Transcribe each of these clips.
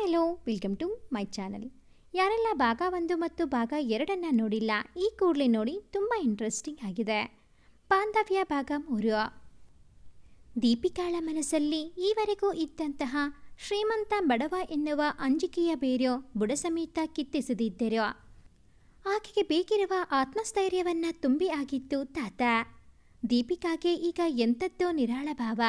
Hello welcome to my channel ಯಾರೆಲ್ಲ ಭಾಗ ಒಂದು ಮತ್ತು ಭಾಗ ಎರಡನ್ನು ನೋಡಿಲ್ಲ, ಈ ಕೂಡಲೇ ನೋಡಿ ತುಂಬ ಇಂಟ್ರೆಸ್ಟಿಂಗ್ ಆಗಿದೆ. ಬಾಂಧವ್ಯ ಭಾಗ ಮೂರು. ದೀಪಿಕಾಳ ಮನಸ್ಸಲ್ಲಿ ಈವರೆಗೂ ಇದ್ದಂತಹ ಶ್ರೀಮಂತ ಬಡವ ಎನ್ನುವ ಅಂಜಿಕೆಯ ಬೇರೋ ಬುಡ ಸಮೇತ ಕಿತ್ತೆಸೆದಿದ್ದರು. ಆಕೆಗೆ ಬೇಕಿರುವ ಆತ್ಮಸ್ಥೈರ್ಯವನ್ನು ತುಂಬಿ ಆಗಿತ್ತು ತಾತ. ದೀಪಿಕಾಗೆ ಈಗ ಎಂಥದ್ದೋ ನಿರಾಳ ಭಾವ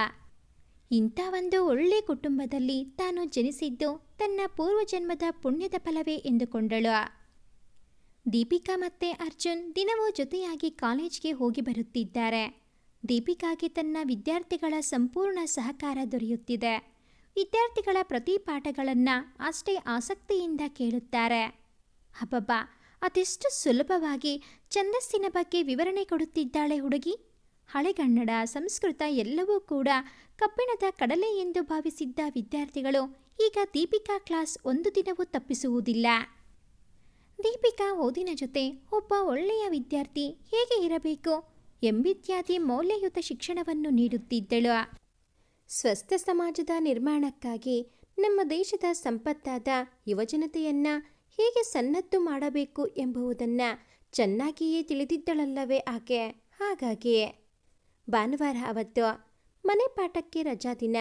ಇಂಥ ಒಂದು ಒಳ್ಳೆ ಕುಟುಂಬದಲ್ಲಿ ತಾನು ಜನಿಸಿದ್ದು ತನ್ನ ಪೂರ್ವಜನ್ಮದ ಪುಣ್ಯದ ಫಲವೇ ಎಂದುಕೊಂಡಳು. ದೀಪಿಕಾ ಮತ್ತೆ ಅರ್ಜುನ್ ದಿನವೂ ಜೊತೆಯಾಗಿ ಕಾಲೇಜ್ಗೆ ಹೋಗಿ ಬರುತ್ತಿದ್ದಾರೆ. ದೀಪಿಕಾಗೆ ತನ್ನ ವಿದ್ಯಾರ್ಥಿಗಳ ಸಂಪೂರ್ಣ ಸಹಕಾರ ದೊರೆಯುತ್ತಿದೆ. ವಿದ್ಯಾರ್ಥಿಗಳ ಪ್ರತಿ ಪಾಠಗಳನ್ನು ಅಷ್ಟೇ ಆಸಕ್ತಿಯಿಂದ ಕೇಳುತ್ತಾರೆ. ಹಬ್ಬಬ್ಬ ಅದೆಷ್ಟು ಸುಲಭವಾಗಿ ಛಂದಸ್ಸಿನ ಬಗ್ಗೆ ವಿವರಣೆ ಕೊಡುತ್ತಿದ್ದಾಳೆ ಹುಡುಗಿ? ಹಳೆಗನ್ನಡ ಸಂಸ್ಕೃತ ಎಲ್ಲವೂ ಕೂಡ ಕಬ್ಬಿಣದ ಕಡಲೆ ಎಂದು ಭಾವಿಸಿದ್ದ ವಿದ್ಯಾರ್ಥಿಗಳು ಈಗ ದೀಪಿಕಾ ಕ್ಲಾಸ್ ಒಂದು ದಿನವೂ ತಪ್ಪಿಸುವುದಿಲ್ಲ. ದೀಪಿಕಾ ಓದಿನ ಜೊತೆ ಒಬ್ಬ ಒಳ್ಳೆಯ ವಿದ್ಯಾರ್ಥಿ ಹೇಗೆ ಇರಬೇಕು ಎಂಬಿತ್ಯಾದಿ ಮೌಲ್ಯಯುತ ಶಿಕ್ಷಣವನ್ನು ನೀಡುತ್ತಿದ್ದಳು. ಸ್ವಸ್ಥ ಸಮಾಜದ ನಿರ್ಮಾಣಕ್ಕಾಗಿ ನಮ್ಮ ದೇಶದ ಸಂಪತ್ತಾದ ಯುವಜನತೆಯನ್ನ ಹೇಗೆ ಸನ್ನದ್ದು ಮಾಡಬೇಕು ಎಂಬುವುದನ್ನು ಚೆನ್ನಾಗಿಯೇ ತಿಳಿದಿದ್ದಳಲ್ಲವೇ ಆಕೆ? ಹಾಗಾಗಿ ಭಾನುವಾರ ಅವತ್ತು ಮನೆ ಪಾಠಕ್ಕೆ ರಜಾ ದಿನ.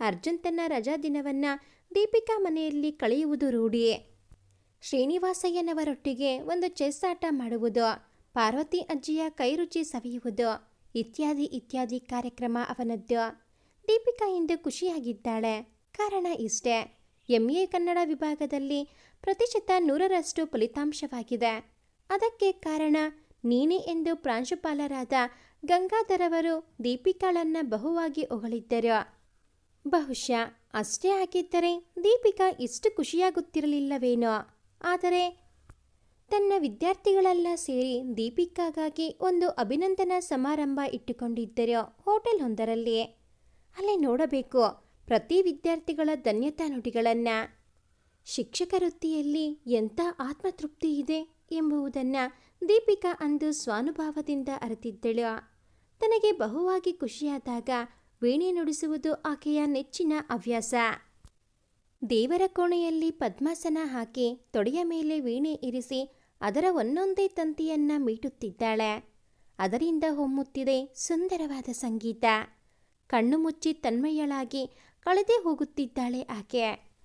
ಅರ್ಜುನ್ ತನ್ನ ರಜಾ ದಿನವನ್ನು ದೀಪಿಕಾ ಮನೆಯಲ್ಲಿ ಕಳೆಯುವುದು ರೂಢಿ. ಶ್ರೀನಿವಾಸಯ್ಯನವರೊಟ್ಟಿಗೆ ಒಂದು ಚೆಸ್ ಆಟ ಮಾಡುವುದು, ಪಾರ್ವತಿ ಅಜ್ಜಿಯ ಕೈರುಚಿ ಸವಿಯುವುದು ಇತ್ಯಾದಿ ಇತ್ಯಾದಿ ಕಾರ್ಯಕ್ರಮ ಅವನದ್ದು. ದೀಪಿಕಾ ಇಂದು ಖುಷಿಯಾಗಿದ್ದಾಳೆ. ಕಾರಣ ಇಷ್ಟೇ ಎಂ ಎ ಕನ್ನಡ ವಿಭಾಗದಲ್ಲಿ ಪ್ರತಿಶತ ನೂರರಷ್ಟು ಫಲಿತಾಂಶವಾಗಿದೆ. ಅದಕ್ಕೆ ಕಾರಣ ನೀನೇ ಎಂದು ಪ್ರಾಂಶುಪಾಲರಾದ ಗಂಗಾಧರವರು ದೀಪಿಕಾಳನ್ನ ಬಹುವಾಗಿ ಹೊಗಳಿದ್ದರು. ಬಹುಶಃ ಅಷ್ಟೇ ಆಗಿದ್ದರೆ ದೀಪಿಕಾ ಇಷ್ಟು ಖುಷಿಯಾಗುತ್ತಿರಲಿಲ್ಲವೇನೋ. ಆದರೆ ತನ್ನ ವಿದ್ಯಾರ್ಥಿಗಳೆಲ್ಲ ಸೇರಿ ದೀಪಿಕಾಗಾಗಿ ಒಂದು ಅಭಿನಂದನಾ ಸಮಾರಂಭ ಇಟ್ಟುಕೊಂಡಿದ್ದರು ಹೋಟೆಲ್ ಒಂದರಲ್ಲಿ ಅಲ್ಲೇ ನೋಡಬೇಕು ಪ್ರತಿ ವಿದ್ಯಾರ್ಥಿಗಳ ಧನ್ಯತಾ ನುಡಿಗಳನ್ನು. ಶಿಕ್ಷಕ ವೃತ್ತಿಯಲ್ಲಿ ಎಂಥ ಆತ್ಮತೃಪ್ತಿ ಇದೆ ಎಂಬುದನ್ನು ದೀಪಿಕಾ ಅಂದು ಸ್ವಾನುಭಾವದಿಂದ ಅರಿತಿದ್ದಳು. ತನಗೆ ಬಹುವಾಗಿ ಖುಷಿಯಾದಾಗ ವೀಣೆ ನುಡಿಸುವುದು ಆಕೆಯ ನೆಚ್ಚಿನ ಹವ್ಯಾಸ. ದೇವರ ಕೋಣೆಯಲ್ಲಿ ಪದ್ಮಾಸನ ಹಾಕಿ ತೊಡೆಯ ಮೇಲೆ ವೀಣೆ ಇರಿಸಿ ಅದರ ಒಂದೊಂದೇ ತಂತಿಯನ್ನ ಮೀಟುತ್ತಿದ್ದಾಳೆ. ಅದರಿಂದ ಹೊಮ್ಮುತ್ತಿದೆ ಸುಂದರವಾದ ಸಂಗೀತ. ಕಣ್ಣು ಮುಚ್ಚಿ ತನ್ಮಯಳಾಗಿ ಕಳೆದೇ ಹೋಗುತ್ತಿದ್ದಾಳೆ ಆಕೆ.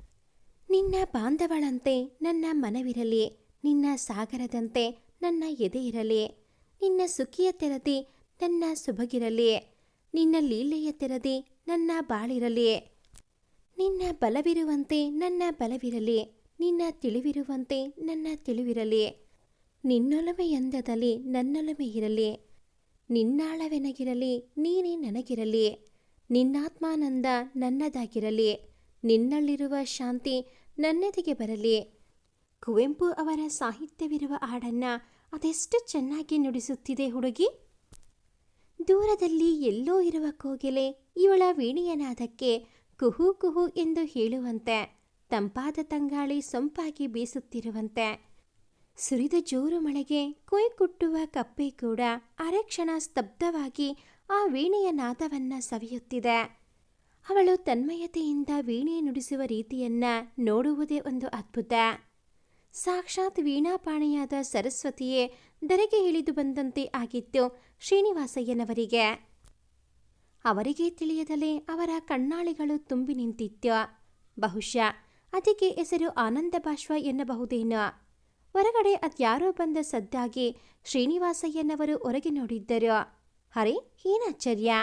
ನಿನ್ನ ಬಾಂಧವಳಂತೆ ನನ್ನ ಮನವಿರಲಿ, ನಿನ್ನ ಸಾಗರದಂತೆ ನನ್ನ ಎದೆ ಇರಲಿ, ನಿನ್ನ ಸುಖಿಯ ತೆರದಿ ನನ್ನ ಸೊಬಗಿರಲಿ ನಿನ್ನ ಲೀಲೆಯ ತೆರದಿ ನನ್ನ ಬಾಳಿರಲಿ. ನಿನ್ನ ಬಲವಿರುವಂತೆ ನನ್ನ ಬಲವಿರಲಿ, ನಿನ್ನ ತಿಳಿವಿರುವಂತೆ ನನ್ನ ತಿಳಿವಿರಲಿ. ನಿನ್ನೊಲಮೆಯಂದದಲ್ಲಿ ನನ್ನೊಲಮೆ ಇರಲಿ. ನಿನ್ನಾಳವೆನಗಿರಲಿ, ನೀನೇ ನನಗಿರಲಿ. ನಿನ್ನಾತ್ಮಾನಂದ ನನ್ನದಾಗಿರಲಿ. ನಿನ್ನಲ್ಲಿರುವ ಶಾಂತಿ ನನ್ನೆದೆಗೆ ಬರಲಿ. ಕುವೆಂಪು ಅವರ ಸಾಹಿತ್ಯವಿರುವ ಹಾಡನ್ನು ಅದೆಷ್ಟು ಚೆನ್ನಾಗಿ ನುಡಿಸುತ್ತಿದೆ ಹುಡುಗಿ? ದೂರದಲ್ಲಿ ಎಲ್ಲೋ ಇರುವ ಕೋಗಿಲೆ ಇವಳ ವೀಣೆಯ ನಾದಕ್ಕೆ ಕುಹು ಕುಹು ಎಂದು ಹೇಳುವಂತೆ, ತಂಪಾದ ತಂಗಾಳಿ ಸೊಂಪಾಗಿ ಬೀಸುತ್ತಿರುವಂತೆ. ಸುರಿದ ಜೋರು ಮಳೆಗೆ ಕುಯ್ಕುಟ್ಟುವ ಕಪ್ಪೆ ಕೂಡ ಅರೆಕ್ಷಣ ಸ್ತಬ್ಧವಾಗಿ ಆ ವೀಣೆಯ ನಾದವನ್ನ ಸವಿಯುತ್ತಿದೆ. ಅವಳು ತನ್ಮಯತೆಯಿಂದ ವೀಣೆ ನುಡಿಸುವ ರೀತಿಯನ್ನ ನೋಡುವುದೇ ಒಂದು ಅದ್ಭುತ. ಸಾಕ್ಷಾತ್ ವೀಣಾಪಾಣಿಯಾದ ಸರಸ್ವತಿಯೇ ದರೆಗೆ ಇಳಿದು ಬಂದಂತೆ ಆಗಿತ್ತು ಶ್ರೀನಿವಾಸಯ್ಯನವರಿಗೆ. ಅವರಿಗೆ ತಿಳಿಯದಲೇ ಅವರ ಕಣ್ಣಾಳಿಗಳು ತುಂಬಿ ನಿಂತಿತ್ತು. ಬಹುಶಃ ಅದಕ್ಕೆ ಹೆಸರು ಆನಂದ ಬಾಷ್ವ ಎನ್ನಬಹುದೇನೋ. ಹೊರಗಡೆ ಅದ್ಯಾರೋ ಬಂದ ಸದ್ದಾಗಿ ಶ್ರೀನಿವಾಸಯ್ಯನವರು ಹೊರಗೆ ನೋಡಿದ್ದರು. ಹರೇ ಏನಾಶ್ಚರ್ಯ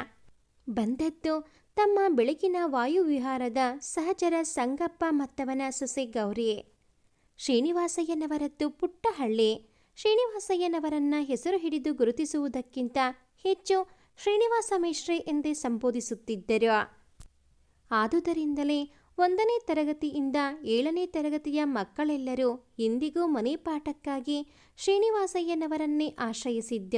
ಬಂದದ್ದು ತಮ್ಮ ಬೆಳಗಿನ ವಾಯುವಿಹಾರದ ಸಹಚರ ಸಂಗಪ್ಪ ಮತ್ತವನ ಸೊಸೆ ಗೌರಿ. ಶ್ರೀನಿವಾಸಯ್ಯನವರದ್ದು ಪುಟ್ಟ ಹಳ್ಳಿ. ಶ್ರೀನಿವಾಸಯ್ಯನವರನ್ನ ಹೆಸರು ಹಿಡಿದು ಗುರುತಿಸುವುದಕ್ಕಿಂತ ಹೆಚ್ಚು ಶ್ರೀನಿವಾಸ ಮೇಶ್ರೆ ಎಂದೇ ಸಂಬೋಧಿಸುತ್ತಿದ್ದರು. ಆದುದರಿಂದಲೇ ಒಂದನೇ ತರಗತಿಯಿಂದ ಏಳನೇ ತರಗತಿಯ ಮಕ್ಕಳೆಲ್ಲರೂ ಇಂದಿಗೂ ಮನೆ ಪಾಠಕ್ಕಾಗಿ ಶ್ರೀನಿವಾಸಯ್ಯನವರನ್ನೇ ಆಶ್ರಯಿಸಿದ್ದ.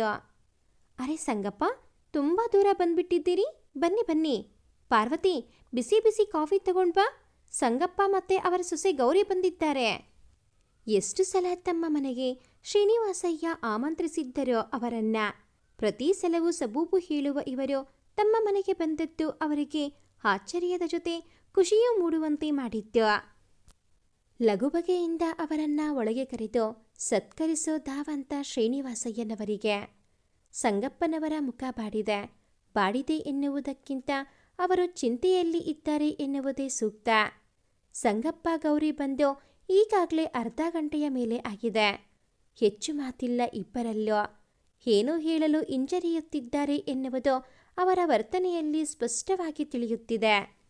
ಅರೆ ಸಂಗಪ್ಪ, ತುಂಬ ದೂರ ಬಂದ್ಬಿಟ್ಟಿದ್ದೀರಿ? ಬನ್ನಿ ಬನ್ನಿ. ಪಾರ್ವತಿ, ಬಿಸಿ ಬಿಸಿ ಕಾಫಿ ತಗೊಂಡ್ಬಾ ಸಂಗಪ್ಪ ಮತ್ತೆ ಅವರ ಸೊಸೆ ಗೌರಿ ಬಂದಿದ್ದಾರೆ. ಎಷ್ಟು ಸಲ ತಮ್ಮ ಮನೆಗೆ ಶ್ರೀನಿವಾಸಯ್ಯ ಆಮಂತ್ರಿಸಿದ್ದರೋ ಅವರನ್ನ? ಪ್ರತಿ ಸಲವೂ ಸಬೂಬು ಹೇಳುವ ಇವರು ತಮ್ಮ ಮನೆಗೆ ಬಂದದ್ದು ಅವರಿಗೆ ಆಶ್ಚರ್ಯದ ಜೊತೆ ಖುಷಿಯೂ ಮೂಡುವಂತೆ ಮಾಡಿದ್ದು. ಲಘುಬಗೆಯಿಂದ ಅವರನ್ನ ಒಳಗೆ ಕರೆದು ಸತ್ಕರಿಸೋ ಧಾವಂತ ಶ್ರೀನಿವಾಸಯ್ಯನವರಿಗೆ ಸಂಗಪ್ಪನವರ ಮುಖ ಬಾಡಿದೆ. ಬಾಡಿದೆ ಎನ್ನುವುದಕ್ಕಿಂತ ಅವರು ಚಿಂತೆಯಲ್ಲಿ ಇದ್ದಾರೆ ಎನ್ನುವುದೇ ಸೂಕ್ತ. ಸಂಗಪ್ಪ ಗೌರಿ ಬಂದು ಈಗಾಗಲೇ ಅರ್ಧ ಗಂಟೆಯ ಮೇಲೆ ಆಗಿದೆ. ಹೆಚ್ಚು ಮಾತಿಲ್ಲ ಇಬ್ಬರಲ್ಲೋ. ಏನೋ ಹೇಳಲು ಹಿಂಜರಿಯುತ್ತಿದ್ದಾರೆ ಎನ್ನುವುದು ಅವರ ವರ್ತನೆಯಲ್ಲಿ ಸ್ಪಷ್ಟವಾಗಿ ತಿಳಿಯುತ್ತಿದೆ.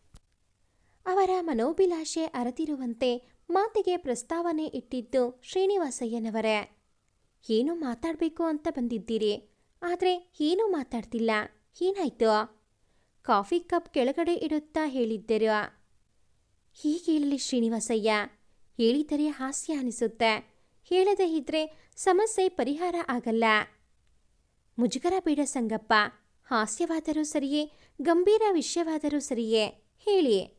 ಅವರ ಮನೋಭಿಲಾಷೆ ಅರತಿರುವಂತೆ ಮಾತಿಗೆ ಪ್ರಸ್ತಾವನೆ ಇಟ್ಟಿದ್ದು ಶ್ರೀನಿವಾಸಯ್ಯನವರೇ. ಏನು ಮಾತಾಡಬೇಕು ಅಂತ ಬಂದಿದ್ದೀರಿ? ಆದರೆ ಏನೂ ಮಾತಾಡ್ತಿಲ್ಲ. ಏನಾಯ್ತು? ಕಾಫಿ ಕಪ್ ಕೆಳಗಡೆ ಇಡುತ್ತಾ ಹೇಳಿದ್ದರು? ಹೀಗೆ ಹೇಳಲಿ ಶ್ರೀನಿವಾಸಯ್ಯ. ಹೇಳಿದರೆ ಹಾಸ್ಯ ಅನಿಸುತ್ತೆ. ಹೇಳದೇ ಇದ್ರೆ ಸಮಸ್ಯೆ ಪರಿಹಾರ ಆಗಲ್ಲ. ಮುಜುಗರ ಬೇಡ ಸಂಗಪ್ಪ. ಹಾಸ್ಯವಾದರೂ ಸರಿಯೇ, ಗಂಭೀರ ವಿಷಯವಾದರೂ ಸರಿಯೇ, ಹೇಳಿ.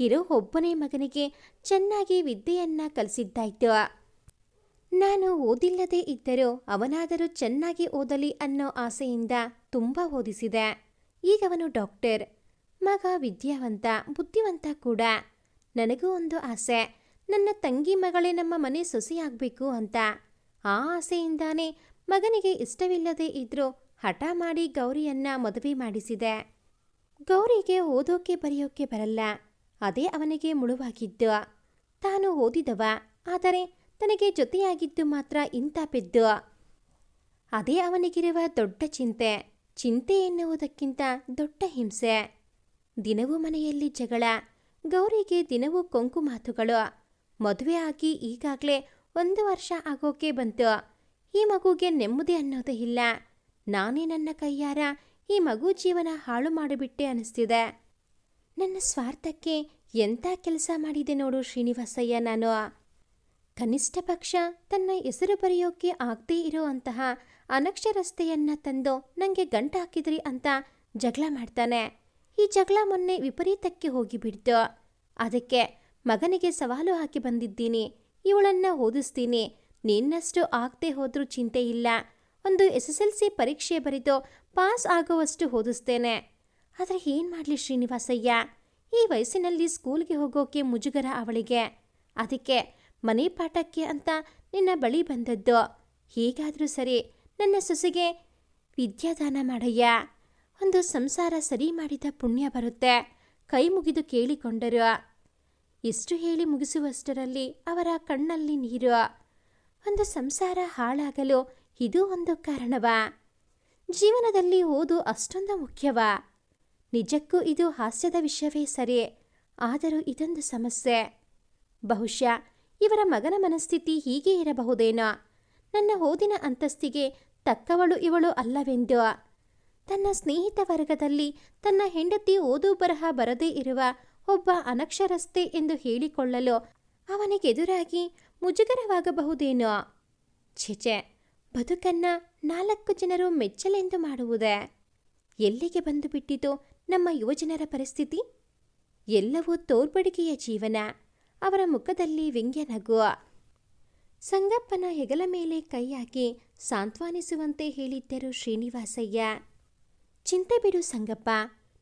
ಇರೋ ಒಬ್ಬನೇ ಮಗನಿಗೆ ಚೆನ್ನಾಗಿ ವಿದ್ಯೆಯನ್ನ ಕಲಿಸಿದ್ದಾಯ್ತು. ನಾನು ಓದಿಲ್ಲದೆ ಇದ್ದರೂ ಅವನಾದರೂ ಚೆನ್ನಾಗಿ ಓದಲಿ ಅನ್ನೋ ಆಸೆಯಿಂದ ತುಂಬ ಓದಿಸಿದೆ. ಈಗವನು ಡಾಕ್ಟರ್. ಮಗ ವಿದ್ಯಾವಂತ, ಬುದ್ಧಿವಂತ ಕೂಡ. ನನಗೂ ಒಂದು ಆಸೆ. ನನ್ನ ತಂಗಿ ಮಗಳೇ ನಮ್ಮ ಮನೆ ಸೊಸೆಯಾಗಬೇಕು ಅಂತ. ಆ ಆಸೆಯಿಂದಾನೇ ಮಗನಿಗೆ ಇಷ್ಟವಿಲ್ಲದೆ ಇದ್ರೂ ಹಠ ಮಾಡಿ ಗೌರಿಯನ್ನ ಮದುವೆ ಮಾಡಿಸಿದೆ. ಗೌರಿಗೆ ಓದೋಕೆ ಬರೆಯೋಕೆ ಬರಲ್ಲ. ಅದೇ ಅವನಿಗೆ ಮುಳುವಾಗಿದ್ದು. ತಾನು ಓದಿದವ, ಆದರೆ ತನಗೆ ಜೊತೆಯಾಗಿದ್ದು ಮಾತ್ರ ಇಂಥ ಪೆದ್ದು. ಅದೇ ಅವನಿಗಿರುವ ದೊಡ್ಡ ಚಿಂತೆ. ಚಿಂತೆ ಎನ್ನುವುದಕ್ಕಿಂತ ದೊಡ್ಡ ಹಿಂಸೆ. ದಿನವೂ ಮನೆಯಲ್ಲಿ ಜಗಳ. ಗೌರಿಗೆ ದಿನವೂ ಕೊಂಕು ಮಾತುಗಳು. ಮದುವೆ ಆಗಿ ಈಗಾಗಲೇ ಒಂದು ವರ್ಷ ಆಗೋಕೆ ಬಂತು. ಈ ಮಗುಗೆ ನೆಮ್ಮದಿ ಅನ್ನೋದೇ ಇಲ್ಲ. ನಾನೇ ನನ್ನ ಕೈಯಾರ ಈ ಮಗು ಜೀವನ ಹಾಳು ಮಾಡಿಬಿಟ್ಟೆ ಅನಿಸ್ತಿದೆ. ನನ್ನ ಸ್ವಾರ್ಥಕ್ಕೆ ಎಂಥ ಕೆಲಸ ಮಾಡಿದೆ ನೋಡು ಶ್ರೀನಿವಾಸಯ್ಯ ನಾನು. ಕನಿಷ್ಠ ಪಕ್ಷ ತನ್ನ ಹೆಸರು ಬರೆಯೋಕೆ ಆಗದೇ ಇರೋ ಅಂತಹ ಅನಕ್ಷರಸ್ತೆಯನ್ನ ತಂದು ನನಗೆ ಗಂಟು ಹಾಕಿದ್ರಿ ಅಂತ ಜಗಳ ಮಾಡ್ತಾನೆ. ಈ ಜಗಳ ಮೊನ್ನೆ ವಿಪರೀತಕ್ಕೆ ಹೋಗಿಬಿಡ್ತು. ಅದಕ್ಕೆ ಮಗನಿಗೆ ಸವಾಲು ಹಾಕಿ ಬಂದಿದ್ದೀನಿ. ಇವಳನ್ನ ಓದಿಸ್ತೀನಿ. ನಿನ್ನಷ್ಟು ಆಗದೆ ಹೋದ್ರೂ ಚಿಂತೆ ಇಲ್ಲ. ಒಂದು ಎಸ್ ಎಸ್ ಎಲ್ ಸಿ ಪರೀಕ್ಷೆ ಬರೆದು ಪಾಸ್ ಆಗುವಷ್ಟು ಓದಿಸ್ತೇನೆ. ಆದರೆ ಏನು ಮಾಡಲಿ ಶ್ರೀನಿವಾಸಯ್ಯ? ಈ ವಯಸ್ಸಿನಲ್ಲಿ ಸ್ಕೂಲ್ಗೆ ಹೋಗೋಕೆ ಮುಜುಗರ ಅವಳಿಗೆ. ಅದಕ್ಕೆ ಮನೆ ಪಾಠಕ್ಕೆ ಅಂತ ನಿನ್ನ ಬಳಿ ಬಂದದ್ದು. ಹೀಗಾದರೂ ಸರಿ ನನ್ನ ಸೊಸೆಗೆ ವಿದ್ಯಾದಾನ ಮಾಡಯ್ಯ. ಒಂದು ಸಂಸಾರ ಸರಿ ಮಾಡಿದ ಪುಣ್ಯ ಬರುತ್ತೆ. ಕೈ ಮುಗಿದು ಕೇಳಿಕೊಂಡರು. ಇಷ್ಟು ಹೇಳಿ ಮುಗಿಸುವಷ್ಟರಲ್ಲಿ ಅವರ ಕಣ್ಣಲ್ಲಿ ನೀರು ಒಂದು ಸಂಸಾರ ಹಾಳಾಗಲು ಇದು ಒಂದು ಕಾರಣವಾ. ಜೀವನದಲ್ಲಿ ಓದು ಅಷ್ಟೊಂದು ಮುಖ್ಯವಾ. ನಿಜಕ್ಕೂ ಇದು ಹಾಸ್ಯದ ವಿಷಯವೇ ಸರಿ, ಆದರೂ ಇದೊಂದು ಸಮಸ್ಯೆ. ಬಹುಶಃ ಇವರ ಮಗನ ಮನಸ್ಥಿತಿ ಹೀಗೆ ಇರಬಹುದೇನೋ. ನನ್ನ ಓದಿನ ಅಂತಸ್ತಿಗೆ ತಕ್ಕವಳು ಇವಳು ಅಲ್ಲವೆಂದು. ತನ್ನ ಸ್ನೇಹಿತ ವರ್ಗದಲ್ಲಿ ತನ್ನ ಹೆಂಡತಿ ಓದು ಬರಹ ಬರದೇ ಇರುವ ಒಬ್ಬ ಅನಕ್ಷರಸ್ತೆ ಎಂದು ಹೇಳಿಕೊಳ್ಳಲು ಅವನಿಗೆದುರಾಗಿ ಮುಜುಗರವಾಗಬಹುದೇನೋ? ಛೆಚೆ ಬದುಕನ್ನ ನಾಲ್ಕು ಜನರು ಮೆಚ್ಚಲೆಂದು ಮಾಡುವುದೇ? ಎಲ್ಲಿಗೆ ಬಂದು ಬಿಟ್ಟಿತು ನಮ್ಮ ಯುವಜನರ ಪರಿಸ್ಥಿತಿ? ಎಲ್ಲವೂ ತೋರ್ಬಡಿಕೆಯ ಜೀವನ, ಅವರ ಮುಖದಲ್ಲಿ ವ್ಯಂಗ್ಯ ನಗು ಸಂಗಪ್ಪನ ಹೆಗಲ ಮೇಲೆ ಕೈ ಹಾಕಿ ಸಾಂತ್ವನಿಸುವಂತೆ ಹೇಳಿದ್ದರು ಶ್ರೀನಿವಾಸಯ್ಯ. ಚಿಂತೆ ಬಿಡು ಸಂಗಪ್ಪ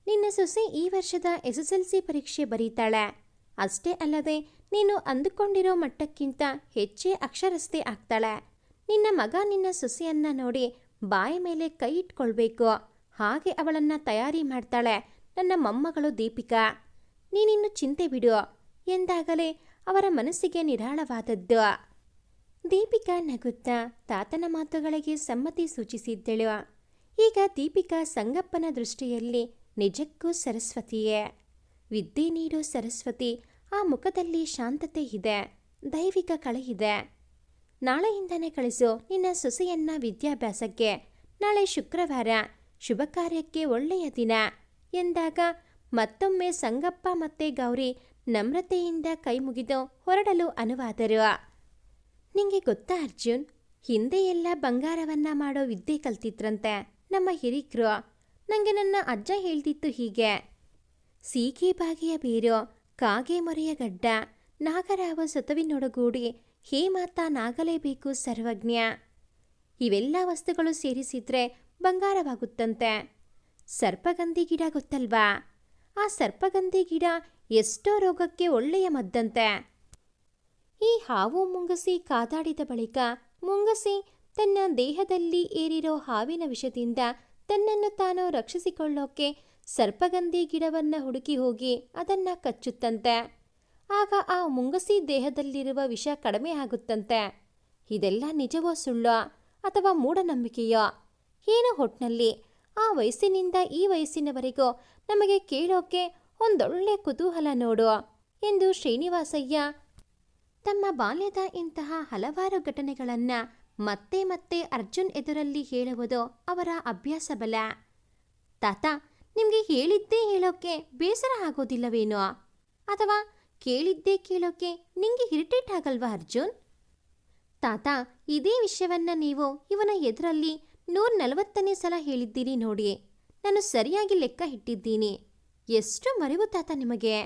ನಿನ್ನ ಸೊಸೆ ಈ ವರ್ಷದ ಎಸ್ ಎಸ್ ಎಲ್ ಸಿ ಪರೀಕ್ಷೆ ಬರೀತಾಳೆ. ಅಷ್ಟೇ ಅಲ್ಲದೆ ನೀನು ಅಂದುಕೊಂಡಿರೋ ಮಟ್ಟಕ್ಕಿಂತ ಹೆಚ್ಚೇ ಅಕ್ಷರಸ್ಥೆ ಆಗ್ತಾಳೆ. ನಿನ್ನ ಮಗ ನಿನ್ನ ಸೊಸೆಯನ್ನ ನೋಡಿ ಬಾಯಿ ಮೇಲೆ ಕೈ ಇಟ್ಕೊಳ್ಬೇಕು. ಹಾಗೆ ಅವಳನ್ನ ತಯಾರಿ ಮಾಡ್ತಾಳೆ ನನ್ನ ಮೊಮ್ಮಗಳು ದೀಪಿಕಾ. ನೀನಿನ್ನು ಚಿಂತೆ ಬಿಡು ಎಂದಾಗಲೇ ಅವರ ಮನಸ್ಸಿಗೆ ನಿರಾಳವಾದದ್ದು. ದೀಪಿಕಾ ನಗುತ್ತಾ ತಾತನ ಮಾತುಗಳಿಗೆ ಸಮ್ಮತಿ ಸೂಚಿಸಿದ್ದಳು. ಈಗ ದೀಪಿಕಾ ಸಂಗಪ್ಪನ ದೃಷ್ಟಿಯಲ್ಲಿ ನಿಜಕ್ಕೂ ಸರಸ್ವತಿಯೇ. ವಿದ್ಯೆ ನೀಡೋ ಸರಸ್ವತಿ ಆ ಮುಖದಲ್ಲಿ ಶಾಂತತೆ ಇದೆ, ದೈವಿಕ ಕಳೆ ಇದೆ. ನಾಳೆಯಿಂದನೇ ಕಳಿಸು ನಿನ್ನ ಸೊಸೆಯನ್ನ ವಿದ್ಯಾಭ್ಯಾಸಕ್ಕೆ. ನಾಳೆ ಶುಕ್ರವಾರ ಶುಭ ಕಾರ್ಯಕ್ಕೆ ಒಳ್ಳೆಯ ದಿನ ಎಂದಾಗ ಮತ್ತೊಮ್ಮೆ ಸಂಗಪ್ಪ ಮತ್ತೆ ಗೌರಿ ನಮ್ರತೆಯಿಂದ ಕೈ ಮುಗಿದು ಹೊರಡಲು ಅನುವಾದರು. ನಿಂಗೆ ಗೊತ್ತಾ ಅರ್ಜುನ್? ಹಿಂದೆ ಎಲ್ಲ ಬಂಗಾರವನ್ನ ಮಾಡೋ ವಿದ್ಯೆ ಕಲ್ತಿದ್ರಂತೆ ನಮ್ಮ ಹಿರಿಕರು ನನಗೆ ನನ್ನ ಅಜ್ಜ ಹೇಳ್ತಿತ್ತು ಹೀಗೆ. ಸೀಗೆ ಬಾಗಿಯ ಬೇರು ಕಾಗೆ ಮೊರೆಯ ಗಡ್ಡ ನಾಗರಾವ ಸತವಿನೊಡಗೂಡಿ ಹೇ ಮಾತಾ ನಾಗಲೇಬೇಕು ಸರ್ವಜ್ಞ. ಇವೆಲ್ಲ ವಸ್ತುಗಳು ಸೇರಿಸಿದ್ರೆ ಬಂಗಾರವಾಗುತ್ತಂತೆ. ಸರ್ಪಗಂಧಿ ಗಿಡ ಗೊತ್ತಲ್ವಾ? ಆ ಸರ್ಪಗಂಧಿ ಗಿಡ ಎಷ್ಟೋ ರೋಗಕ್ಕೆ ಒಳ್ಳೆಯ ಮದ್ದಂತೆ. ಈ ಹಾವು ಮುಂಗಸಿ ಕಾದಾಡಿದ ಬಳಿಕ ಮುಂಗಸಿ ತನ್ನ ದೇಹದಲ್ಲಿ ಏರಿರೋ ಹಾವಿನ ವಿಷದಿಂದ ತನ್ನನ್ನು ತಾನು ರಕ್ಷಿಸಿಕೊಳ್ಳೋಕೆ ಸರ್ಪಗಂಧಿ ಗಿಡವನ್ನ ಹುಡುಕಿ ಹೋಗಿ ಅದನ್ನ ಕಚ್ಚುತ್ತಂತೆ. ಆಗ ಆ ಮುಂಗಸಿ ದೇಹದಲ್ಲಿರುವ ವಿಷ ಕಡಿಮೆ ಆಗುತ್ತಂತೆ. ಇದೆಲ್ಲ ನಿಜವೋ ಸುಳ್ಳೋ ಅಥವಾ ಮೂಢನಂಬಿಕೆಯೋ? ಏನು ಹೊಟ್ಟಿನಲ್ಲಿ ಆ ವಯಸ್ಸಿನಿಂದ ಈ ವಯಸ್ಸಿನವರೆಗೂ ನಮಗೆ ಕೇಳೋಕೆ ಒಂದೊಳ್ಳೆ ಕುತೂಹಲ ನೋಡು ಎಂದು ಶ್ರೀನಿವಾಸಯ್ಯ ತಮ್ಮ ಬಾಲ್ಯದ ಇಂತಹ ಹಲವಾರು ಘಟನೆಗಳನ್ನು ಮತ್ತೆ ಮತ್ತೆ ಅರ್ಜುನ್ ಎದುರಲ್ಲಿ ಹೇಳುವುದು ಅವರ ಅಭ್ಯಾಸ ಬಲ. ತಾತ, ನಿಮಗೆ ಹೇಳಿದ್ದೇ ಹೇಳೋಕೆ ಬೇಸರ ಆಗೋದಿಲ್ಲವೇನೋ? ಅಥವಾ ಕೇಳಿದ್ದೇ ಕೇಳೋಕೆ ನಿಮಗೆ ಇರಿಟೇಟ್ ಆಗಲ್ವಾ ಅರ್ಜುನ್? ತಾತ, ಇದೇ ವಿಷಯವನ್ನ ನೀವು ಇವನ ಎದುರಲ್ಲಿ ನೂರ ನಲವತ್ತನೇ ಸಲ ಹೇಳಿದ್ದೀರಿ ನೋಡಿ. ನಾನು ಸರಿಯಾಗಿ ಲೆಕ್ಕ ಇಟ್ಟಿದ್ದೀನಿ. ಎಷ್ಟು ಮರೆವು ತಾತ ನಿಮಗೆ?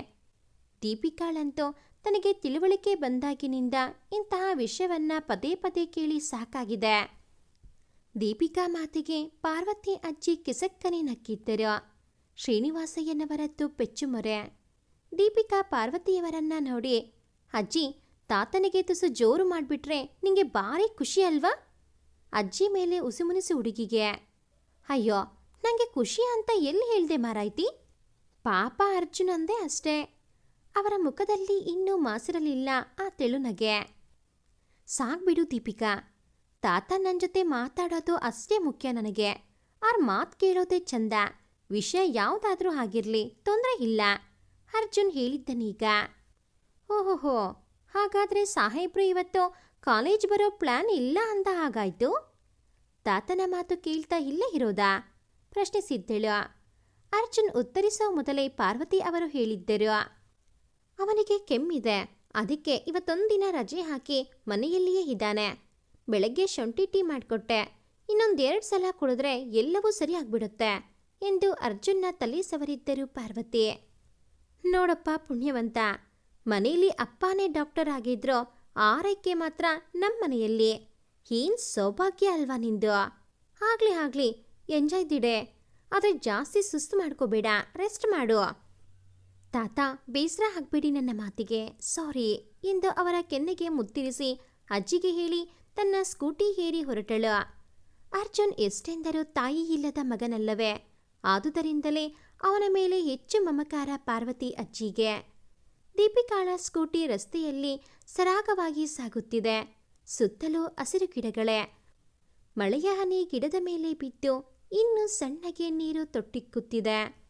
ದೀಪಿಕಾಳಂತೂ ತನಗೆ ತಿಳುವಳಿಕೆ ಬಂದಾಗಿನಿಂದ ಇಂತಹ ವಿಷಯವನ್ನ ಪದೇ ಪದೇ ಕೇಳಿ ಸಾಕಾಗಿದೆ. ದೀಪಿಕಾ ಮಾತಿಗೆ ಪಾರ್ವತಿ ಅಜ್ಜಿ ಕಿಸಕ್ಕನೆ ನಕ್ಕಿದ್ದರು. ಶ್ರೀನಿವಾಸಯ್ಯನವರದ್ದು ಪೆಚ್ಚುಮೊರೆ. ದೀಪಿಕಾ ಪಾರ್ವತಿಯವರನ್ನ ನೋಡಿ, ಅಜ್ಜಿ, ತಾತನಿಗೆ ತುಸು ಜೋರು ಮಾಡಿಬಿಟ್ರೆ ನಿಂಗೆ ಭಾರಿ ಖುಷಿ ಅಲ್ವಾ? ಅಜ್ಜಿ ಮೇಲೆ ಉಸುಮುನಿಸು ಹುಡುಗಿಗೆ, ಅಯ್ಯೋ ನನಗೆ ಖುಷಿ ಅಂತ ಎಲ್ಲಿ ಹೇಳ್ದೆ ಮಾರಾಯ್ತಿ? ಪಾಪ ಅರ್ಜುನಂದೇ ಅಷ್ಟೇ. ಅವರ ಮುಖದಲ್ಲಿ ಇನ್ನೂ ಮಾಸಿರಲಿಲ್ಲ ಆ ತೆಳುನಗೆ. ಸಾಕ್ಬಿಡು ದೀಪಿಕಾ. ತಾತ ನನ್ನ ಜೊತೆ ಮಾತಾಡೋದು ಅಷ್ಟೇ ಮುಖ್ಯ ನನಗೆ. ಅವ್ರ ಮಾತು ಕೇಳೋದೇ ಚಂದ. ವಿಷಯ ಯಾವುದಾದ್ರೂ ಆಗಿರಲಿ, ತೊಂದರೆ ಇಲ್ಲ. ಅರ್ಜುನ್ ಹೇಳಿದ್ದನೀಗ ಓಹೋಹೋ, ಹಾಗಾದ್ರೆ ಸಾಹೇಬ್ರು ಇವತ್ತು ಕಾಲೇಜ್ ಬರೋ ಪ್ಲಾನ್ ಇಲ್ಲ ಅಂತ ಹಾಗಾಯ್ತು? ತಾತನ ಮಾತು ಕೇಳ್ತಾ ಇಲ್ಲೇ ಇರೋದಾ? ಪ್ರಶ್ನಿಸಿದ್ದಳು. ಅರ್ಜುನ್ ಉತ್ತರಿಸೋ ಮೊದಲೇ ಪಾರ್ವತಿ ಅವರು ಹೇಳಿದ್ದರು. ಅವನಿಗೆ ಕೆಮ್ಮಿದೆ. ಅದಕ್ಕೆ ಇವತ್ತೊಂದಿನ ರಜೆ ಹಾಕಿ ಮನೆಯಲ್ಲಿಯೇ ಇದ್ದಾನೆ. ಬೆಳಗ್ಗೆ ಶುಂಠಿ ಟೀ ಮಾಡಿಕೊಟ್ಟೆ. ಇನ್ನೊಂದೆರಡು ಸಲ ಕುಡಿದ್ರೆ ಎಲ್ಲವೂ ಸರಿಯಾಗ್ಬಿಡುತ್ತೆ ಎಂದು ಅರ್ಜುನ್ನ ತಲೆ ಸವರಿದ್ದರು ಪಾರ್ವತಿ. ನೋಡಪ್ಪ ಪುಣ್ಯವಂತ, ಮನೆಯಲ್ಲಿ ಅಪ್ಪನೇ ಡಾಕ್ಟರ್ ಆಗಿದ್ರು ಆರೈಕೆ ಮಾತ್ರ ನಮ್ಮ ಮನೆಯಲ್ಲಿ. ಏನ್ ಸೌಭಾಗ್ಯ ಅಲ್ವಾ ನಿಂದು? ಆಗ್ಲಿ ಆಗ್ಲಿ, ಎಂಜಾಯ್ ದಿಡೆ. ಆದರೆ ಜಾಸ್ತಿ ಸುಸ್ತು ಮಾಡ್ಕೋಬೇಡ, ರೆಸ್ಟ್ ಮಾಡು. ತಾತ, ಬೇಸರ ಹಾಕ್ಬೇಡಿ ನನ್ನ ಮಾತಿಗೆ. ಸಾರಿ, ಎಂದು ಅವರ ಕೆನ್ನೆಗೆ ಮುತ್ತಿರಿಸಿ ಅಜ್ಜಿಗೆ ಹೇಳಿ ತನ್ನ ಸ್ಕೂಟಿ ಹೇರಿ ಹೊರಟಳು. ಅರ್ಜುನ್ ಎಷ್ಟೆಂದರೂ ತಾಯಿ ಇಲ್ಲದ ಮಗನಲ್ಲವೇ. ಆದುದರಿಂದಲೇ ಅವನ ಮೇಲೆ ಹೆಚ್ಚು ಮಮಕಾರ ಪಾರ್ವತಿ ಅಜ್ಜಿಗೆ. ದೀಪಿಕಾಳ ಸ್ಕೂಟಿ ರಸ್ತೆಯಲ್ಲಿ ಸರಾಗವಾಗಿ ಸಾಗುತ್ತಿದೆ. ಸುತ್ತಲೂ ಹಸಿರು ಗಿಡಗಳೇ. ಮಳೆಯ ಹನಿ ಗಿಡದ ಮೇಲೆ ಬಿದ್ದು ಇನ್ನು ಸಣ್ಣಗೆ ನೀರು ತೊಟ್ಟಿಕ್ಕುತ್ತಿದೆ.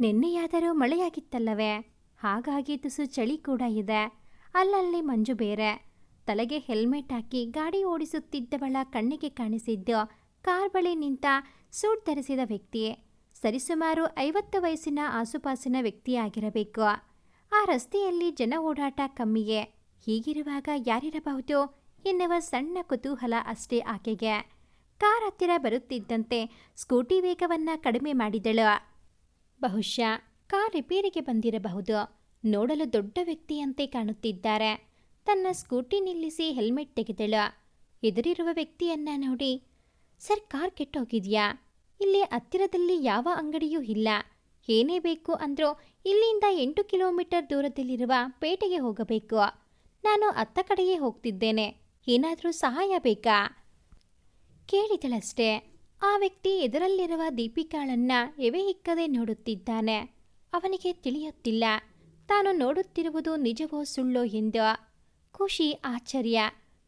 ನಿನ್ನೆಯಾದರೂ ಮಳೆಯಾಗಿತ್ತಲ್ಲವೇ? ಹಾಗಾಗಿ ತುಸು ಚಳಿ ಕೂಡ ಇದೆ. ಅಲ್ಲಲ್ಲಿ ಮಂಜು ಬೇರೆ. ತಲೆಗೆ ಹೆಲ್ಮೆಟ್ ಹಾಕಿ ಗಾಡಿ ಓಡಿಸುತ್ತಿದ್ದವಳ ಕಣ್ಣಿಗೆ ಕಾಣಿಸಿದ್ದು ಕಾರ್ ಬಳಿ ನಿಂತ ಸೂಟ್ ಧರಿಸಿದ ವ್ಯಕ್ತಿ. ಸರಿಸುಮಾರು ಐವತ್ತು ವಯಸ್ಸಿನ ಆಸುಪಾಸಿನ ವ್ಯಕ್ತಿಯಾಗಿರಬೇಕು ಆ ರಸ್ತೆಯಲ್ಲಿ ಜನ ಓಡಾಟ ಕಮ್ಮಿಯೇ. ಹೀಗಿರುವಾಗ ಯಾರಿರಬಹುದು? ಎನ್ನುವ ಸಣ್ಣ ಕುತೂಹಲ ಅಷ್ಟೇ ಆಕೆಗೆ. ಕಾರ್ ಹತ್ತಿರ ಬರುತ್ತಿದ್ದಂತೆ ಸ್ಕೂಟಿ ವೇಗವನ್ನ ಕಡಿಮೆ ಮಾಡಿದಳು. ಬಹುಶಃ ಕಾರ್ ರಿಪೇರಿಗೆ ಬಂದಿರಬಹುದು. ನೋಡಲು ದೊಡ್ಡ ವ್ಯಕ್ತಿಯಂತೆ ಕಾಣುತ್ತಿದ್ದಾರೆ. ತನ್ನ ಸ್ಕೂಟಿ ನಿಲ್ಲಿಸಿ ಹೆಲ್ಮೆಟ್ ತೆಗೆದಳು. ಎದುರಿರುವ ವ್ಯಕ್ತಿಯನ್ನ ನೋಡಿ, ಸರ್, ಕಾರ್ ಕೆಟ್ಟೋಗಿದ್ಯಾ? ಇಲ್ಲಿ ಹತ್ತಿರದಲ್ಲಿ ಯಾವ ಅಂಗಡಿಯೂ ಇಲ್ಲ. ಏನೇ ಬೇಕು ಅಂದ್ರೂ ಇಲ್ಲಿಂದ ಎಂಟು ಕಿಲೋಮೀಟರ್ ದೂರದಲ್ಲಿರುವ ಪೇಟೆಗೆ ಹೋಗಬೇಕು. ನಾನು ಅತ್ತ ಕಡೆಯೇ ಹೋಗ್ತಿದ್ದೇನೆ. ಏನಾದರೂ ಸಹಾಯ ಬೇಕಾ? ಕೇಳಿದಳಷ್ಟೇ. ಆ ವ್ಯಕ್ತಿ ಎದುರಲ್ಲಿರುವ ದೀಪಿಕಾಳನ್ನ ಎವೆ ಹಿಕ್ಕದೆ ನೋಡುತ್ತಿದ್ದಾನೆ. ಅವನಿಗೆ ತಿಳಿಯುತ್ತಿಲ್ಲ. ತಾನು ನೋಡುತ್ತಿರುವುದು ನಿಜವೋ ಸುಳ್ಳೋ ಎಂದು. ಖುಷಿ, ಆಶ್ಚರ್ಯ.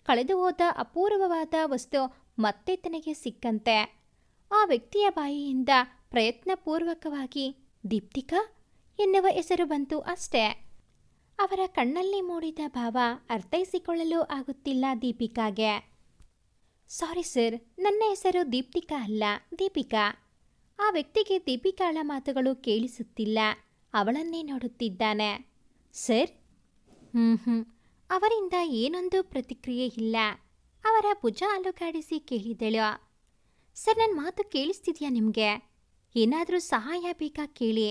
ಕಳೆದು ಹೋದ ಅಪೂರ್ವವಾದ ವಸ್ತು ಮತ್ತೆ ತನಗೆ ಸಿಕ್ಕಂತೆ. ಆ ವ್ಯಕ್ತಿಯ ಬಾಯಿಯಿಂದ ಪ್ರಯತ್ನಪೂರ್ವಕವಾಗಿ, ದೀಪ್ತಿಕಾ, ಎನ್ನುವ ಹೆಸರು ಬಂತು ಅಷ್ಟೇ. ಅವರ ಕಣ್ಣಲ್ಲಿ ಮೂಡಿದ ಭಾವ ಅರ್ಥೈಸಿಕೊಳ್ಳಲು ಆಗುತ್ತಿಲ್ಲ ದೀಪಿಕಾಗೆ. ಸಾರಿ ಸರ್, ನನ್ನ ಹೆಸರು ದೀಪ್ತಿಕಾ ಅಲ್ಲ, ದೀಪಿಕಾ. ಆ ವ್ಯಕ್ತಿಗೆ ದೀಪಿಕಾಳ ಮಾತುಗಳು ಕೇಳಿಸುತ್ತಿಲ್ಲ, ಅವಳನ್ನೇ ನೋಡುತ್ತಿದ್ದಾನೆ. ಸರ್? ಹ್ಞೂ ಹ್ಞೂ ಅವರಿಂದ ಏನೊಂದು ಪ್ರತಿಕ್ರಿಯೆ ಇಲ್ಲ. ಅವರ ಭುಜ ಅಲುಗಾಡಿಸಿ ಕೇಳಿದಳು. ಸರ್ ನನ್ನ ಮಾತು ಕೇಳಿಸ್ತಿದ್ಯಾ ನಿಮಗೆ? ಏನಾದರೂ ಸಹಾಯ ಬೇಕಾ ಕೇಳಿ.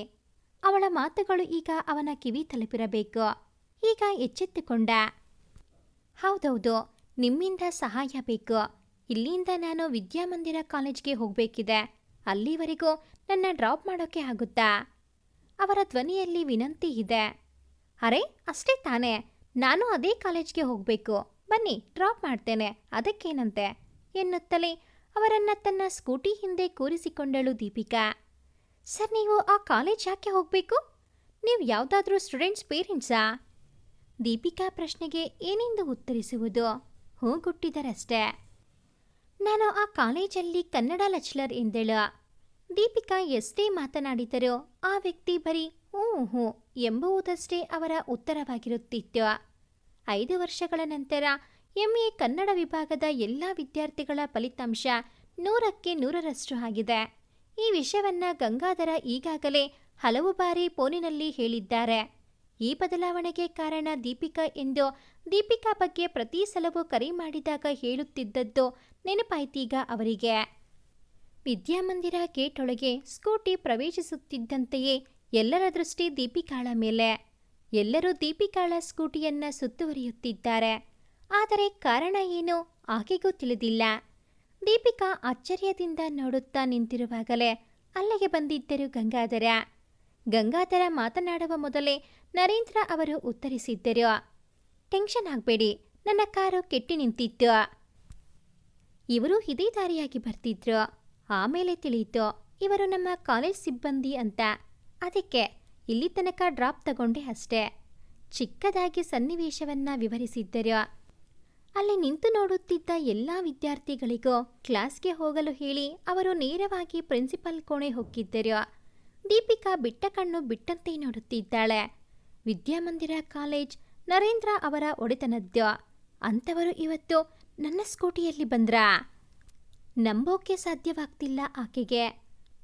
ಅವಳ ಮಾತುಗಳು ಈಗ ಅವನ ಕಿವಿ ತಲುಪಿರಬೇಕು. ಈಗ ಎಚ್ಚೆತ್ತುಕೊಂಡ. ಹೌದೌದು, ನಿಮ್ಮಿಂದ ಸಹಾಯ ಬೇಕು. ಇಲ್ಲಿಂದ ನಾನು ವಿದ್ಯಾಮಂದಿರ ಕಾಲೇಜ್ಗೆ ಹೋಗಬೇಕಿದೆ. ಅಲ್ಲಿವರೆಗೂ ನನ್ನ ಡ್ರಾಪ್ ಮಾಡೋಕ್ಕೆ ಆಗುತ್ತಾ? ಅವರ ಧ್ವನಿಯಲ್ಲಿ ವಿನಂತಿ ಇದೆ. ಅರೆ, ಅಷ್ಟೇ ತಾನೇ. ನಾನು ಅದೇ ಕಾಲೇಜ್ಗೆ ಹೋಗಬೇಕು. ಬನ್ನಿ, ಡ್ರಾಪ್ ಮಾಡ್ತೇನೆ. ಅದಕ್ಕೇನಂತೆ? ಎನ್ನುತ್ತಲೇ ಅವರನ್ನ ತನ್ನ ಸ್ಕೂಟಿ ಹಿಂದೆ ಕೂರಿಸಿಕೊಂಡಳು ದೀಪಿಕಾ. ಸರ್, ನೀವು ಆ ಕಾಲೇಜ್ ಯಾಕೆ ಹೋಗಬೇಕು? ನೀವು ಯಾವುದಾದ್ರೂ ಸ್ಟೂಡೆಂಟ್ಸ್, ಪೇರೆಂಟ್ಸಾ? ದೀಪಿಕಾ ಪ್ರಶ್ನೆಗೆ ಏನೆಂದು ಉತ್ತರಿಸುವುದು? ಹೂಗುಟ್ಟಿದರಷ್ಟೇ. ನಾನು ಆ ಕಾಲೇಜಲ್ಲಿ ಕನ್ನಡ ಲಚ್ಲರ್ ಎಂದಳು. ದೀಪಿಕಾ ಎಷ್ಟೇ ಮಾತನಾಡಿದರೋ ಆ ವ್ಯಕ್ತಿ ಬರೀ ಹ್ಞೂ ಎಂಬುವುದಷ್ಟೇ ಅವರ ಉತ್ತರವಾಗಿರುತ್ತಿತ್ತು. ಐದು ವರ್ಷಗಳ ನಂತರ ಎಂಎ ಕನ್ನಡ ವಿಭಾಗದ ಎಲ್ಲ ವಿದ್ಯಾರ್ಥಿಗಳ ಫಲಿತಾಂಶ ನೂರಕ್ಕೆ ನೂರರಷ್ಟು ಆಗಿದೆ. ಈ ವಿಷಯವನ್ನ ಗಂಗಾಧರ ಈಗಾಗಲೇ ಹಲವು ಬಾರಿ ಫೋನಿನಲ್ಲಿ ಹೇಳಿದ್ದಾರೆ. ಈ ಬದಲಾವಣೆಗೆ ಕಾರಣ ದೀಪಿಕಾ ಎಂದು ದೀಪಿಕಾ ಬಗ್ಗೆ ಪ್ರತಿ ಸಲವೂ ಕರೆ ಮಾಡಿದಾಗ ಹೇಳುತ್ತಿದ್ದದ್ದು ನೆನಪಾಯ್ತೀಗ ಅವರಿಗೆ. ವಿದ್ಯಾಮಂದಿರ ಗೇಟ್ ಒಳಗೆ ಸ್ಕೂಟಿ ಪ್ರವೇಶಿಸುತ್ತಿದ್ದಂತೆಯೇ ಎಲ್ಲರ ದೃಷ್ಟಿ ದೀಪಿಕಾಳ ಮೇಲೆ. ಎಲ್ಲರೂ ದೀಪಿಕಾಳ ಸ್ಕೂಟಿಯನ್ನ ಸುತ್ತುವರಿಯುತ್ತಿದ್ದಾರೆ. ಆದರೆ ಕಾರಣ ಏನು ಆಕೆಗೂ ತಿಳಿದಿಲ್ಲ. ದೀಪಿಕಾ ಆಶ್ಚರ್ಯದಿಂದ ನೋಡುತ್ತಾ ನಿಂತಿರುವಾಗಲೇ ಅಲ್ಲಿಗೆ ಬಂದಿದ್ದರು ಗಂಗಾಧರ. ಗಂಗಾಧರ ಮಾತನಾಡುವ ಮೊದಲೇ ನರೇಂದ್ರ ಅವರು ಉತ್ತರಿಸಿದ್ದರು. ಟೆನ್ಷನ್ ಆಗಬೇಡಿ, ನನ್ನ ಕಾರು ಕೆಟ್ಟಿ ನಿಂತಿತ್ತು. ಇವರು ಇದೇ ದಾರಿಯಾಗಿ ಬರ್ತಿದ್ರು. ಆಮೇಲೆ ತಿಳಿಯಿತು, ಇವರು ನಮ್ಮ ಕಾಲೇಜ್ ಸಿಬ್ಬಂದಿ ಅಂತ. ಅದಕ್ಕೆ ಇಲ್ಲಿ ತನಕ ಡ್ರಾಪ್ ತಗೊಂಡೆ ಅಷ್ಟೇ. ಚಿಕ್ಕದಾಗಿ ಸನ್ನಿವೇಶವನ್ನ ವಿವರಿಸಿದ್ದರು. ಅಲ್ಲಿ ನಿಂತು ನೋಡುತ್ತಿದ್ದ ಎಲ್ಲ ವಿದ್ಯಾರ್ಥಿಗಳಿಗೂ ಕ್ಲಾಸ್ಗೆ ಹೋಗಲು ಹೇಳಿ ಅವರು ನೇರವಾಗಿ ಪ್ರಿನ್ಸಿಪಲ್ ಕೋಣೆ ಹೋಗಿದ್ದರು ದೀಪಿಕಾ ಬಿಟ್ಟ ಕಣ್ಣು ಬಿಟ್ಟಂತೆ ನೋಡುತ್ತಿದ್ದಾಳೆ. ವಿದ್ಯಾಮಂದಿರ ಕಾಲೇಜ್ ನರೇಂದ್ರ ಅವರ ಒಡೆತನದ್ದು. ಅಂಥವರು ಇವತ್ತು ನನ್ನ ಸ್ಕೂಟಿಯಲ್ಲಿ ಬಂದ್ರಾ? ನಂಬೋಕೆ ಸಾಧ್ಯವಾಗ್ತಿಲ್ಲ ಆಕೆಗೆ.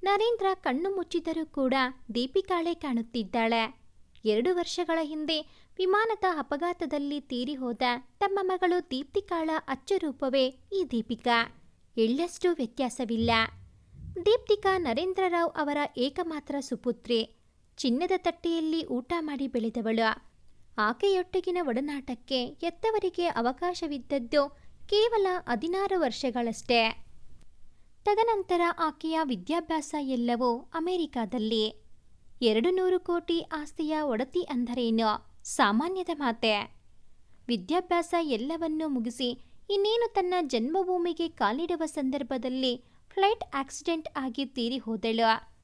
ನರೇಂದ್ರ ಕಣ್ಣು ಮುಚ್ಚಿದರೂ ಕೂಡ ದೀಪಿಕಾಳೆ ಕಾಣುತ್ತಿದ್ದಾಳೆ. ಎರಡು ವರ್ಷಗಳ ಹಿಂದೆ ವಿಮಾನದ ಅಪಘಾತದಲ್ಲಿ ತೀರಿ ಹೋದ ತಮ್ಮ ಮಗಳು ದೀಪ್ತಿಕಾಳ ಅಚ್ಚರೂಪವೇ ಈ ದೀಪಿಕಾ. ಎಳ್ಳಷ್ಟು ವ್ಯತ್ಯಾಸವಿಲ್ಲ. ದೀಪ್ತಿಕಾ ನರೇಂದ್ರರಾವ್ ಅವರ ಏಕಮಾತ್ರ ಸುಪುತ್ರಿ. ಚಿನ್ನದ ತಟ್ಟೆಯಲ್ಲಿ ಊಟ ಮಾಡಿ ಬೆಳೆದವಳು. ಆಕೆಯೊಟ್ಟಿಗಿನ ಒಡನಾಟಕ್ಕೆ ಎತ್ತವರಿಗೆ ಅವಕಾಶವಿದ್ದದ್ದು ಕೇವಲ ಹದಿನಾರು ವರ್ಷಗಳಷ್ಟೇ. ತದನಂತರ ಆಕೆಯ ವಿದ್ಯಾಭ್ಯಾಸ ಎಲ್ಲವೂ ಅಮೆರಿಕಾದಲ್ಲಿ. ಎರಡು ನೂರು ಕೋಟಿ ಆಸ್ತಿಯ ಒಡತಿ ಅಂದರೇನು? ಸಾಮಾನ್ಯದ ಮಾತೆ. ವಿದ್ಯಾಭ್ಯಾಸ ಎಲ್ಲವನ್ನೂ ಮುಗಿಸಿ ಇನ್ನೇನು ತನ್ನ ಜನ್ಮಭೂಮಿಗೆ ಕಾಲಿಡುವ ಸಂದರ್ಭದಲ್ಲಿ ಫ್ಲೈಟ್ ಆಕ್ಸಿಡೆಂಟ್ ಆಗಿ ತೀರಿ ಹೋದಳು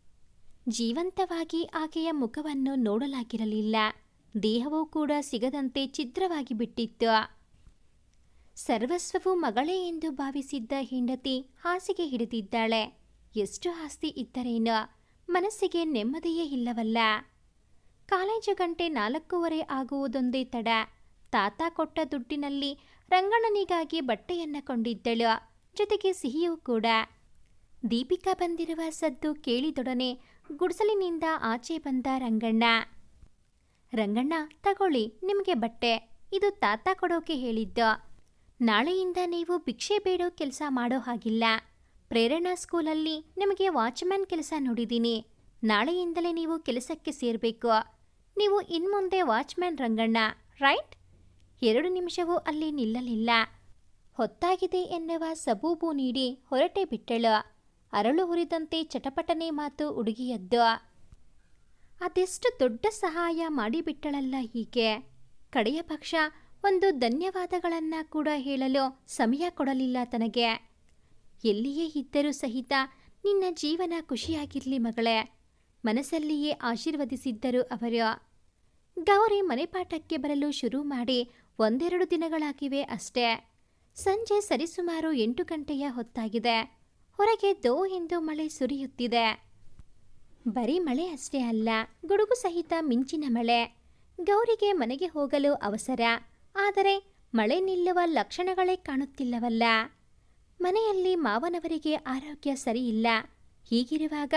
ಜೀವಂತವಾಗಿ ಆಕೆಯ ಮುಖವನ್ನು ನೋಡಲಾಗಿರಲಿಲ್ಲ. ದೇಹವೂ ಕೂಡ ಸಿಗದಂತೆ ಛಿದ್ರವಾಗಿ ಬಿಟ್ಟಿತ್ತು. ಸರ್ವಸ್ವವು ಮಗಳೇ ಎಂದು ಭಾವಿಸಿದ್ದ ಹೆಂಡತಿ ಹಾಸಿಗೆ ಹಿಡಿದಿದ್ದಾಳೆ. ಎಷ್ಟು ಆಸ್ತಿ ಇದ್ದರೇನು? ಮನಸ್ಸಿಗೆ ನೆಮ್ಮದಿಯೇ ಇಲ್ಲವಲ್ಲ. ಕಾಲೇಜು ಗಂಟೆ ನಾಲ್ಕೂವರೆ ಆಗುವುದೊಂದೇ ತಡ. ತಾತ ಕೊಟ್ಟ ದುಡ್ಡಿನಲ್ಲಿ ರಂಗಣ್ಣನಿಗಾಗಿ ಬಟ್ಟೆಯನ್ನ ಕೊಂಡಿದ್ದಳು. ಜೊತೆಗೆ ಸಿಹಿಯೂ ಕೂಡ. ದೀಪಿಕಾ ಬಂದಿರುವ ಸದ್ದು ಕೇಳಿದೊಡನೆ ಗುಡಿಸಲಿನಿಂದ ಆಚೆ ಬಂದ ರಂಗಣ್ಣ. ರಂಗಣ್ಣ, ತಗೊಳ್ಳಿ, ನಿಮಗೆ ಬಟ್ಟೆ. ಇದು ತಾತ ಕೊಡೋಕೆ ಹೇಳಿದ್ದು. ನಾಳೆಯಿಂದ ನೀವು ಭಿಕ್ಷೆ ಬೇಡೋ ಕೆಲಸ ಮಾಡೋ ಹಾಗಿಲ್ಲ. ಪ್ರೇರಣಾ ಸ್ಕೂಲಲ್ಲಿ ನಿಮಗೆ ವಾಚ್ಮ್ಯಾನ್ ಕೆಲಸ ನೋಡಿದ್ದೀನಿ ನಾಳೆಯಿಂದಲೇ ನೀವು ಕೆಲಸಕ್ಕೆ ಸೇರಬೇಕು. ನೀವು ಇನ್ಮುಂದೆ ವಾಚ್ಮ್ಯಾನ್ ರಂಗಣ್ಣ, ರೈಟ್? ಎರಡು ನಿಮಿಷವೂ ಅಲ್ಲಿ ನಿಲ್ಲಲಿಲ್ಲ. ಹೊತ್ತಾಗಿದೆ ಎನ್ನುವ ಸಬೂಬು ನೀಡಿ ಹೊರಟೆ ಬಿಟ್ಟಳು. ಅರಳು ಹುರಿದಂತೆ ಚಟಪಟನೆ ಮಾತು ಹುಡುಗಿಯದ್ದು ಅದೆಷ್ಟು ದೊಡ್ಡ ಸಹಾಯ ಮಾಡಿಬಿಟ್ಟಳಲ್ಲ ಹೀಗೆ. ಕಡೆಯ ಪಕ್ಷ ಒಂದು ಧನ್ಯವಾದಗಳನ್ನ ಕೂಡ ಹೇಳಲು ಸಮಯ ಕೊಡಲಿಲ್ಲ ತನಗೆ. ಎಲ್ಲಿಯೇ ಇದ್ದರೂ ಸಹಿತ ನಿನ್ನ ಜೀವನ ಖುಷಿಯಾಗಿರಲಿ ಮಗಳೇ. ಮನಸ್ಸಲ್ಲಿಯೇ ಆಶೀರ್ವದಿಸಿದ್ದರು ಅವರು. ಗೌರಿ ಮನೆಪಾಠಕ್ಕೆ ಬರಲು ಶುರು ಮಾಡಿ ಒಂದೆರಡು ದಿನಗಳಾಗಿವೆ ಅಷ್ಟೇ. ಸಂಜೆ ಸರಿಸುಮಾರು ಎಂಟು ಗಂಟೆಯ ಹೊತ್ತಾಗಿದೆ. ಹೊರಗೆ ದೋ ಎಂದು ಮಳೆ ಸುರಿಯುತ್ತಿದೆ. ಬರೀ ಮಳೆ ಅಷ್ಟೇ ಅಲ್ಲ, ಗುಡುಗು ಸಹಿತ ಮಿಂಚಿನ ಮಳೆ. ಗೌರಿಗೆ ಮನೆಗೆ ಹೋಗಲು ಅವಸರ, ಆದರೆ ಮಳೆ ನಿಲ್ಲುವ ಲಕ್ಷಣಗಳೇ ಕಾಣುತ್ತಿಲ್ಲವಲ್ಲ. ಮನೆಯಲ್ಲಿ ಮಾವನವರಿಗೆ ಆರೋಗ್ಯ ಸರಿಯಿಲ್ಲ, ಹೀಗಿರುವಾಗ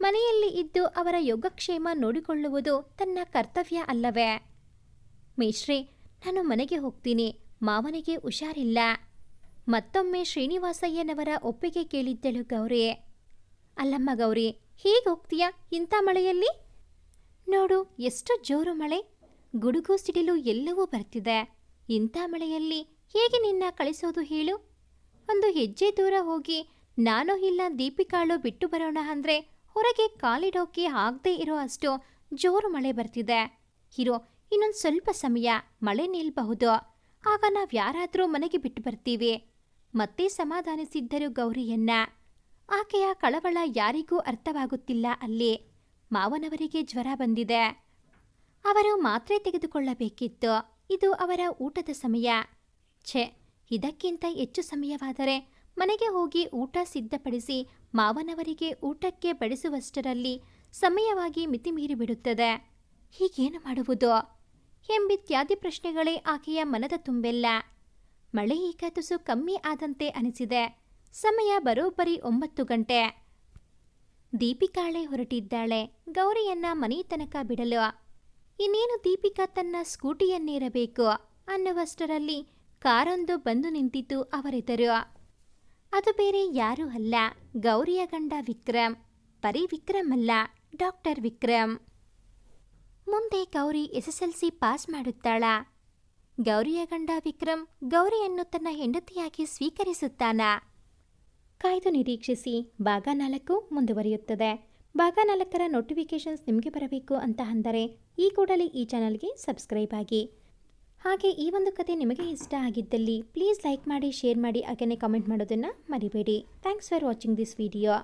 ಮನೆಯಲ್ಲಿ ಇದ್ದು ಅವರ ಯೋಗಕ್ಷೇಮ ನೋಡಿಕೊಳ್ಳುವುದು ತನ್ನ ಕರ್ತವ್ಯ ಅಲ್ಲವೇ? ಮೇಶ್ರಿ ನಾನು ಮನೆಗೆ ಹೋಗ್ತೀನಿ, ಮಾವನಿಗೆ ಹುಷಾರಿಲ್ಲ. ಮತ್ತೊಮ್ಮೆ ಶ್ರೀನಿವಾಸಯ್ಯನವರ ಒಪ್ಪಿಗೆ ಕೇಳಿದ್ದಳು ಗೌರಿ. ಅಲ್ಲಮ್ಮ ಗೌರಿ, ಹೇಗೆ ಹೋಗ್ತೀಯಾ ಇಂಥ ಮಳೆಯಲ್ಲಿ? ನೋಡು, ಎಷ್ಟು ಜೋರು ಮಳೆ. ಗುಡುಗು ಸಿಡಿಲು ಎಲ್ಲವೂ ಬರ್ತಿದೆ. ಇಂಥ ಮಳೆಯಲ್ಲಿ ಹೇಗೆ ನಿನ್ನ ಕಳಿಸೋದು ಹೇಳು. ಒಂದು ಹೆಜ್ಜೆ ದೂರ ಹೋಗಿ ನಾನು ಇಲ್ಲ ದೀಪಿಕಾಳು ಬಿಟ್ಟು ಬರೋಣ ಅಂದ್ರೆ ಹೊರಗೆ ಕಾಲಿಡೋಕೆ ಆಗದೆ ಇರೋ ಅಷ್ಟು ಜೋರು ಮಳೆ ಬರ್ತಿದೆ. ಇರೋ, ಇನ್ನೊಂದು ಸ್ವಲ್ಪ ಸಮಯ ಮಳೆ ನಿಲ್ಬಹುದು. ಆಗ ನಾವು ಯಾರಾದರೂ ಮನೆಗೆ ಬಿಟ್ಟು ಬರ್ತೀವಿ. ಮತ್ತೆ ಸಮಾಧಾನಿಸಿದ್ದರು ಗೌರಿಯನ್ನ. ಆಕೆಯ ಕಳವಳ ಯಾರಿಗೂ ಅರ್ಥವಾಗುತ್ತಿಲ್ಲ ಅಲ್ಲಿ ಮಾವನವರಿಗೆ ಜ್ವರ ಬಂದಿದೆ. ಅವರು ಮಾತ್ರೆ ತೆಗೆದುಕೊಳ್ಳಬೇಕಿತ್ತು. ಇದು ಅವರ ಊಟದ ಸಮಯ. ಛೆ, ಇದಕ್ಕಿಂತ ಹೆಚ್ಚು ಸಮಯವಾದರೆ ಮನೆಗೆ ಹೋಗಿ ಊಟ ಸಿದ್ಧಪಡಿಸಿ ಮಾವನವರಿಗೆ ಊಟಕ್ಕೆ ಬಡಿಸುವಷ್ಟರಲ್ಲಿ ಸಮಯವಾಗಿ ಮಿತಿಮೀರಿ ಬಿಡುತ್ತದೆ. ಹೀಗೇನು ಮಾಡುವುದು? ಎಂಬಿತ್ಯಾದಿ ಪ್ರಶ್ನೆಗಳೇ ಆಕೆಯ ಮನದ ತುಂಬೆಲ್ಲ. ಮಳೆ ಈಗ ತುಸು ಕಮ್ಮಿ ಆದಂತೆ ಅನಿಸಿದೆ. ಸಮಯ ಬರೋಬ್ಬರಿ ಒಂಬತ್ತು ಗಂಟೆ. ದೀಪಿಕಾಳೆ ಹೊರಟಿದ್ದಾಳೆ. ಗೌರಿಯನ್ನ ಮನೆ ತನಕ ಬಿಡಲು. ಇನ್ನೇನು ದೀಪಿಕಾ ತನ್ನ ಸ್ಕೂಟಿಯನ್ನೇರಬೇಕು ಅನ್ನುವಷ್ಟರಲ್ಲಿ ಕಾರೊಂದು ಬಂದು ನಿಂತಿತು ಅವರೆದರು. ಅದು ಬೇರೆ ಯಾರೂ ಅಲ್ಲ. ಗೌರಿಯ ಗಂಡ ವಿಕ್ರಮ್. ಬರೀ ವಿಕ್ರಮ್ ಅಲ್ಲ, ಡಾಕ್ಟರ್ ವಿಕ್ರಮ್. ಮುಂದೆ Gauri S S L C pass ಮಾಡುತ್ತಾಳ. ಗೌರಿಯ ಗಂಡ ವಿಕ್ರಮ್ ಗೌರಿಯನ್ನು ತನ್ನ ಹೆಂಡತಿಯಾಗಿ ಸ್ವೀಕರಿಸುತ್ತಾನ. ಕಾಯ್ದು ನಿರೀಕ್ಷಿಸಿ ಭಾಗ ನಾಲ್ಕು ಮುಂದುವರಿಯುತ್ತದೆ. ಭಾಗ ನಾಲ್ಕರ ನೋಟಿಫಿಕೇಷನ್ಸ್ ನಿಮಗೆ ಬರಬೇಕು ಅಂತ ಅಂದರೆ ಈ ಕೂಡಲೇ ಈ ಚಾನಲ್ಗೆ ಸಬ್ಸ್ಕ್ರೈಬ್ ಆಗಿ. ಹಾಗೆ ಈ ಒಂದು ಕತೆ ನಿಮಗೆ ಇಷ್ಟ ಆಗಿದ್ದಲ್ಲಿ ಪ್ಲೀಸ್ ಲೈಕ್ ಮಾಡಿ ಶೇರ್ ಮಾಡಿ, ಹಾಗೆಯೇ ಕಮೆಂಟ್ ಮಾಡೋದನ್ನು ಮರಿಬೇಡಿ. Thanks for watching this video